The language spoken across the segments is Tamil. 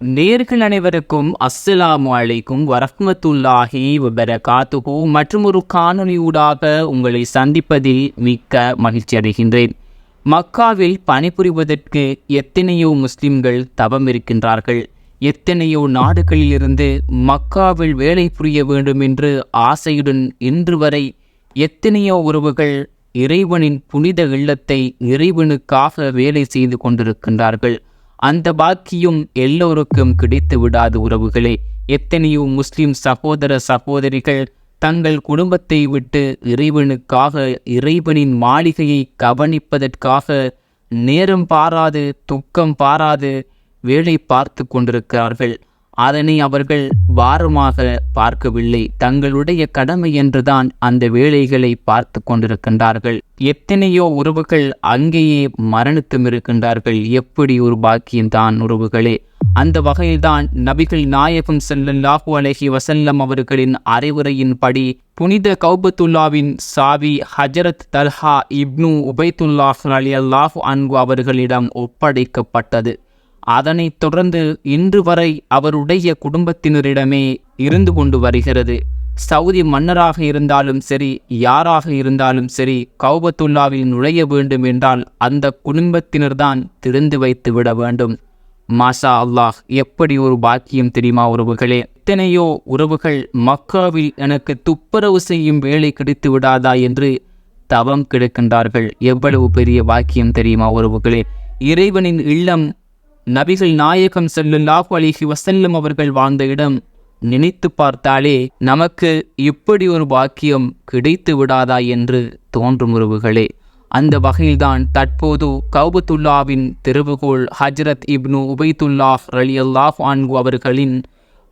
நேர்கள் அனைவருக்கும் அஸ்ஸலாமு அலைக்கும் வரஹ்மத்துல்லாஹி வபரகாத்துஹு. மற்றும் ஒரு காணொளியூடாக உங்களை சந்திப்பதில் மிக்க மகிழ்ச்சி அடைகின்றேன். மக்காவில் பணிபுரிவதற்கு எத்தனையோ முஸ்லிம்கள் தவம் இருக்கின்றார்கள். எத்தனையோ நாடுகளிலிருந்து மக்காவில் வேலை புரிய வேண்டும் என்று ஆசையுடன் இன்று வரை எத்தனையோ உறவுகள் இறைவனின் புனித இல்லத்தை இறைவனுக்காக வேலை செய்து கொண்டிருக்கின்றார்கள். அந்த பாக்கியம் எல்லோருக்கும் கிடைத்து விடாது உறவுகளே. எத்தனையோ முஸ்லிம் சகோதர சகோதரிகள் தங்கள் குடும்பத்தை விட்டு இறைவனுக்காக இறைவனின் மாளிகையை கவனிப்பதற்காக நேரம் பாராது துக்கம் பாராது வேலை பார்த்து கொண்டிருக்கிறார்கள். அதனை அவர்கள் வாரமாக பார்க்கவில்லை. தங்களுடைய கடமை என்றுதான் அந்த வேலைகளை பார்த்து கொண்டிருக்கின்றார்கள். எத்தனையோ உறவுகள் அங்கேயே மரணித்தும் இருக்கின்றார்கள். எப்படி ஒரு பாக்கியம்தான் உறவுகளே. அந்த வகையில்தான் நபிகள் நாயகம் ஸல்லல்லாஹு அலஹி வசல்லம் அவர்களின் அறிவுரையின்படி புனித கௌபத்துல்லாவின் சாவி ஹஜரத் தல்ஹா இப்னு உபைத்துல்லாஹ் அலி அல்லாஹு அன்பு அவர்களிடம் ஒப்படைக்கப்பட்டது. அதனைத் தொடர்ந்து இன்று வரை அவருடைய குடும்பத்தினரிடமே இருந்து கொண்டு வருகிறது. சவுதி மன்னராக இருந்தாலும் சரி யாராக இருந்தாலும் சரி கௌபத்துல்லாவில் நுழைய வேண்டும் என்றால் அந்த குடும்பத்தினர்தான் திறந்து வைத்து விட வேண்டும். மாஷா அல்லாஹ் எப்படி ஒரு பாக்கியம் தெரியுமா உறவுகளே? எத்தனையோ உறவுகள் மக்காவில் எனக்கு துப்புரவு செய்யும் வேலை கிடைத்து விடாதா என்று தவம் கிடக்கின்றார்கள். எவ்வளவு பெரிய பாக்கியம் தெரியுமா உறவுகளே? இறைவனின் இல்லம் நபிகள் நாயகம் ஸல்லல்லாஹு அலிஹி வசல்லம் அவர்கள் வாழ்ந்த இடம் நினைத்து பார்த்தாலே நமக்கு இப்படி ஒரு பாக்கியம் கிடைத்து விடாதா என்று தோன்றும் உறவுகளே. அந்த வகையில்தான் தற்போது கௌபத்துல்லாவின் திருவுகோள் ஹஜ்ரத் இப்னு உபைத்துல்லாஹ் அலி அல்லாஹ் ஆன்கு அவர்களின்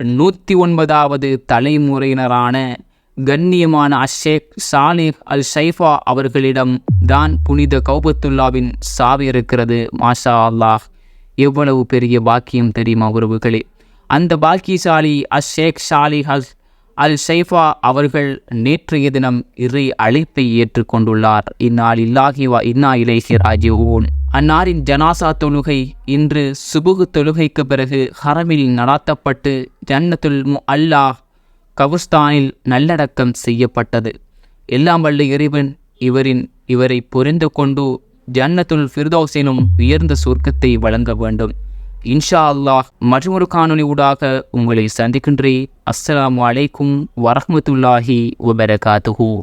நூற்றி ஒன்பதாவது தலைமுறையினரான கண்ணியமான அஷேக் சாலிஹ் அல் ஷைஃபா அவர்களிடம் தான் புனித கௌபத்துல்லாவின் சாவி இருக்கிறது மாஷா அல்லாஹ். எவ்வளவு பெரிய பாக்கியம் தெரியுமா உறவுகளே? அந்த பாக்கியசாலி அஷேக் ஷாலி ஹஸ் அல் ஷைஃபா அவர்கள் நேற்றைய தினம் இறை அழைப்பை ஏற்றுக்கொண்டுள்ளார். இந்நாள் இல்லாகிவா இன்னா இலேஹி ராஜீவோன் அன்னாரின் ஜனாசா தொழுகை இன்று சுபுகு தொழுகைக்கு பிறகு ஹரமில் நடாத்தப்பட்டு ஜன்னத்துல் மு அல்லாஹ் கவுஸ்தானில் நல்லடக்கம் செய்யப்பட்டது. எல்லாம் வல்ல இறைவன் இவரின் இவரை புரிந்து கொண்டு ஜன்னத்துல் ஃபிர்தௌஸினும் உயர்ந்த சொர்க்கத்தை வழங்க வேண்டும். இன்ஷா அல்லாஹ் மற்றொரு காணொலியூடாக ஊடாக உங்களை சந்திக்கின்றேன். அஸ்ஸலாம் அலைக்கும் வரஹ்மத்துல்லாஹி வபரகாத்துஹூ.